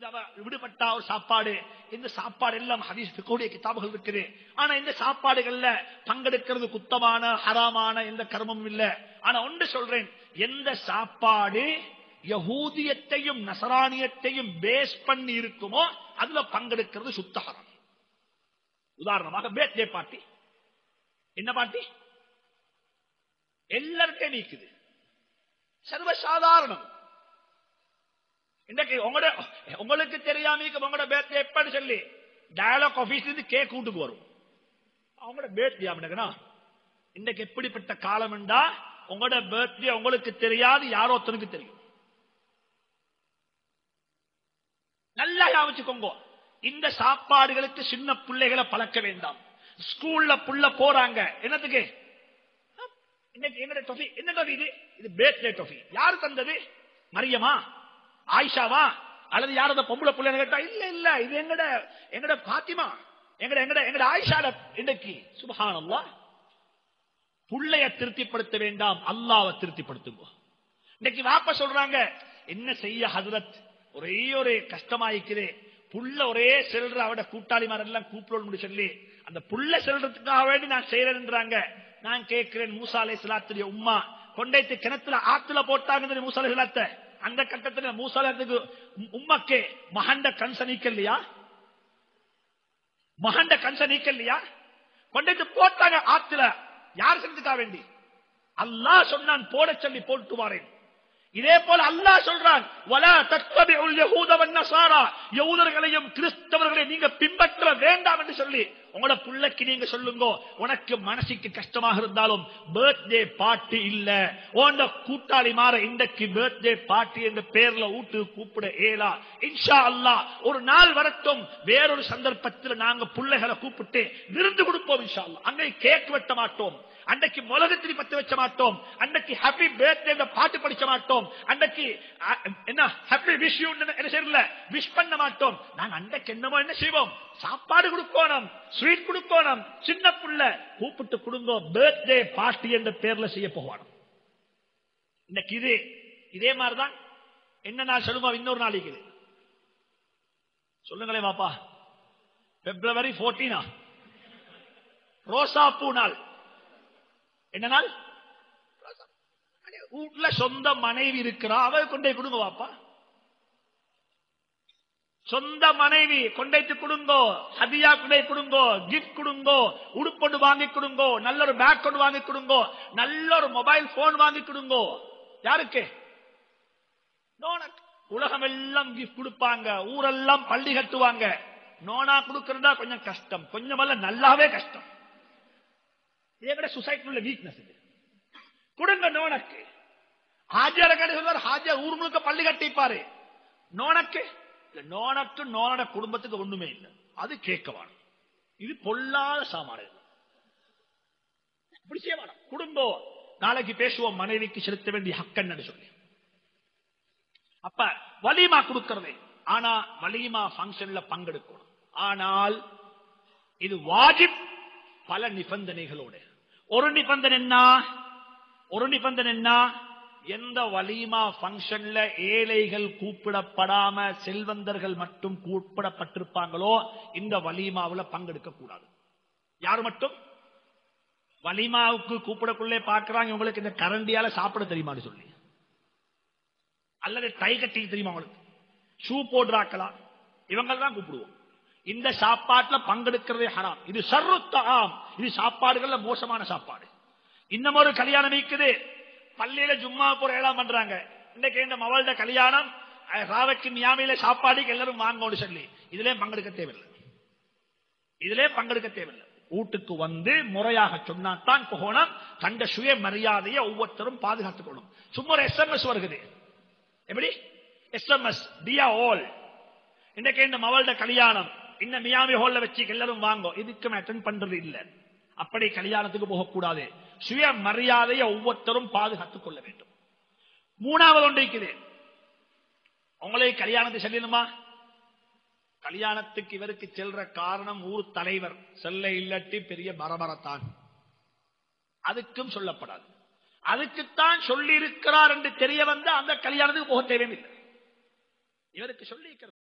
விடுபட்டா ஒரு சாப்பாடு. இந்த சாப்பாடு எல்லாம் ஹதீஸ் கிதாபுகள் இருக்குது. ஆனா இந்த சாப்பாடுகள்ல பங்கெடுக்கிறது குத்தமான ஹராமான எந்த கர்மமும் இல்ல. ஆனா ஒன்று சொல்றேன். எந்த சாப்பாடு யகூதியத்தையும் நசரானியத்தையும் பேஸ் பண்ணி இருக்குமோ அதுல பங்கெடுக்கிறது சுத்தகரம் உதாரணமாக பேர்தே பார்ட்டி என்ன பார்ட்டி எல்லார்ட்டையும் நீக்குது. சர்வசாதாரணம். இன்னைக்கு உங்களோட உங்களுக்கு தெரியாம உங்களோட பேர்தே எப்படி சொல்லி டயலாக் ஆபீஸ்ல இருந்து கேக் வீட்டுக்கு வரும். அவங்களோட பேர்தே அப்படின்னா இன்னைக்கு எப்படிப்பட்ட காலம் என்றா உங்களோட பேர்த்டே உங்களுக்கு தெரியாது யாரோ ஒருத்தனுக்கு தெரியும். நல்லா யாமிச்சுக்கோங்க இந்த சாப்பாடுகளுக்கு சின்ன பிள்ளைகளை பழக்க வேண்டாம். ஸ்கூல்ல புள்ள போறாங்க. என்னத்துக்கு? இன்னைக்கு என்னோட டொஃபி என்ன டொஃபி இது? இது பேர்த்டே டொஃபி யாரு தந்தது? மரியமா? ஆயிஷாவா? அல்லது யாரத பொம்பளை பிள்ளை கேட்டா இல்ல இல்ல இது எங்கட எங்கட பாத்திமா எங்கட எங்கட எங்கட ஆயிஷால இன்னைக்கு. சுபஹானல்லா. புள்ளைய திருப்திப்படுத்த வேண்டாம் அல்லாவை திருப்திப்படுத்துங்க. இன்னைக்கு வாப்ப சொல்றாங்க என்ன செய்ய ஹசரத்? ஒரே ஒரு கஷ்டமாயிருக்குது புள்ள ஒரே செல்ற அவட கூட்டாளிமார் எல்லாம் கூப்பிடணும் சொல்லி அந்த புள்ள செல்றதுக்காக வேண்டி நான் செய்யறேன்றாங்க நான் கேட்கிறேன் மூசாலை அலை உமா உம்மா கொண்டைத்து கிணத்துல ஆத்துல போட்டாங்க மூசாலை சிலாத்தை அந்த கட்டத்துல மூசாலத்துக்கு உம்மக்கே மகண்ட கன்ச நீக்கலையா மகண்ட கன்ச நீக்கலையா கொண்டு போட்டாங்க ஆத்துல. யார் செஞ்சுக்கா வேண்டி? அல்லாஹ் சொன்னான் போட சொல்லி போட்டு வாரேன். இதே போல அல்லாஹ் சொல்றான் வலா கிறிஸ்தவர்களையும் நீங்க பின்பற்ற வேண்டாம் என்று சொல்லி உங்களோட புள்ளைக்கு நீங்க சொல்லுங்க. உனக்கு மனசுக்கு கஷ்டமாக இருந்தாலும் பர்த்டே பாட்டு இல்ல. உண்ட கூட்டாளி மாற இன்றைக்கு பர்த்டே பாட்டு என்ற பேர்ல ஊட்டு கூப்பிட ஏலா. இன்ஷா அல்லாஹ் ஒரு நாள் வரட்டும். வேறொரு சந்தர்ப்பத்தில் நாங்க பிள்ளைகளை கூப்பிட்டு விருந்து கொடுப்போம் இன்ஷா அல்லா அங்கே கேக் வெட்ட மாட்டோம். அன்னைக்கு மிளகு திரி பத்து வச்ச மாட்டோம். அன்னைக்கு ஹாப்பி பர்த்டே பாட்டு படிச்ச மாட்டோம். அன்னைக்கு என்ன ஹாப்பி விஷ் என்ன செய்யல விஷ் பண்ண மாட்டோம். நாங்க அன்னைக்கு என்னமோ என்ன செய்வோம்? சாப்பாடு கொடுக்கணும் ஸ்வீட் கொடுக்கணும் சின்ன புள்ள கூப்பிட்டு கொடுங்கோ பர்த்டே பார்ட்டி என்ற பேர்ல செய்ய போகணும் இன்னைக்கு இது இதே மாதிரிதான். என்ன நாள் சொல்லுவோம் இன்னொரு நாளைக்கு சொல்லுங்களேன் பாப்பா பிப்ரவரி போர்டீனா ரோசா பூ நாள். என்ன நாள் வீட்டுல சொந்த மனைவி இருக்கிறா அவ கொண்டே கொடுங்க வாப்பா. சொந்த மனைவி கொண்டைத்து கொடுங்கோ ஹதியா கொண்டை கொடுங்கோ கிஃப்ட் கொடுங்கோ உடுப்பொண்டு வாங்கி கொடுங்கோ நல்ல ஒரு பேக் கொண்டு வாங்கி கொடுங்கோ நல்ல ஒரு மொபைல் போன் வாங்கி கொடுங்கோ. யாருக்கு? உலகம் எல்லாம் கிஃப்ட் கொடுப்பாங்க ஊரெல்லாம் பள்ளி கட்டுவாங்க. நோனா கொடுக்கறதா கொஞ்சம் கஷ்டம் கொஞ்சம் நல்லாவே கஷ்டம். இதே சொசைட்டி உள்ள வீக்னஸ் இது கொடுங்க நோனக்கு ஹாஜியார கடை சொல்வார் ஹாஜியா ஊர் முழுக்க பள்ளி கட்டிப்பாரு நோனக்கு நோனக்கு நோனோட குடும்பத்துக்கு ஒண்ணுமே இல்லை அது கேட்கவான இது பொல்லாத சாமான செய்ய குடும்பம் நாளைக்கு பேசுவோம் மனைவிக்கு செலுத்த வேண்டிய ஹக்கன்னு சொல்லி அப்ப வலிமா கொடுக்கிறது ஆனா வலிமா பங்கன்ல பங்கெடுக்கணும் ஆனால் இது வாஜிப் பல நிபந்தனைகளோடு ஒரு நிபந்தன் என்ன? ஒரு நிபந்தன் என்ன? எந்த வலிமா பங்கன்ல ஏழைகள் கூப்பிடப்படாம செல்வந்தர்கள் மட்டும் கூப்பிடப்பட்டிருப்பாங்களோ இந்த வலிமாவில் பங்கெடுக்க கூடாது. யாரு மட்டும்? வலிமாவுக்கு கூப்பிடக்குள்ளே பாக்குறாங்க உங்களுக்கு இந்த கரண்டியால சாப்பிட தெரியுமான்னு சொல்லி. அல்லது டை கட்டி தெரியுமா உங்களுக்கு? ஷூ போடுறாக்கலாம் இவங்க தான் கூப்பிடுவோம். இந்த சாப்பாட்டுல பங்கெடுக்கிறதே ஹராம். இது சர்ருத்தாம் இது சாப்பாடுகள்ல மோசமான சாப்பாடு. இன்னும் ஒரு கல்யாணம் இருக்குது. பள்ளியில ஜும்மா போற ஏழாம் பண்றாங்க. இன்னைக்கு இந்த மவள்ட கல்யாணம் ராவைக்கு மியாமையில சாப்பாடுக்கு எல்லாரும் வாங்கோடு சொல்லி. இதுலயே பங்கெடுக்க தேவையில்லை. இதுலயே பங்கெடுக்க தேவையில்லை. வீட்டுக்கு வந்து முறையாக சொன்னாத்தான் போகணும். தண்ட சுய மரியாதையை ஒவ்வொருத்தரும் பாதுகாத்துக்கணும் சும்மா ஒரு எஸ்எம்எஸ் வருகிறது எப்படி? எஸ்எம்எஸ் டியா ஓல் இன்னைக்கு இந்த மவள்ட கல்யாணம் இந்த மியாமி ஹோல்ல வச்சு எல்லாரும் வாங்கோ. இதுக்கும் அட்டன் பண்றது இல்ல. அப்படி கல்யாணத்துக்கு போகக்கூடாது. சுய மரியாதையை ஒவ்வொருத்தரும் பாதுகாத்துக் கொள்ள வேண்டும். மூணாவது ஒன்றைக்குது இருக்குது. உங்களே கல்யாணத்தை செல்லணுமா கல்யாணத்துக்கு இவருக்கு செல்ற காரணம் ஊர் தலைவர். செல்ல இல்லட்டி பெரிய பரபரத்தான். அதுக்கும் சொல்லப்படாது. அதுக்குத்தான் சொல்லி இருக்கிறார் என்று தெரிய வந்து அந்த கல்யாணத்துக்கு போக தேவையில்லை. இவருக்கு சொல்லி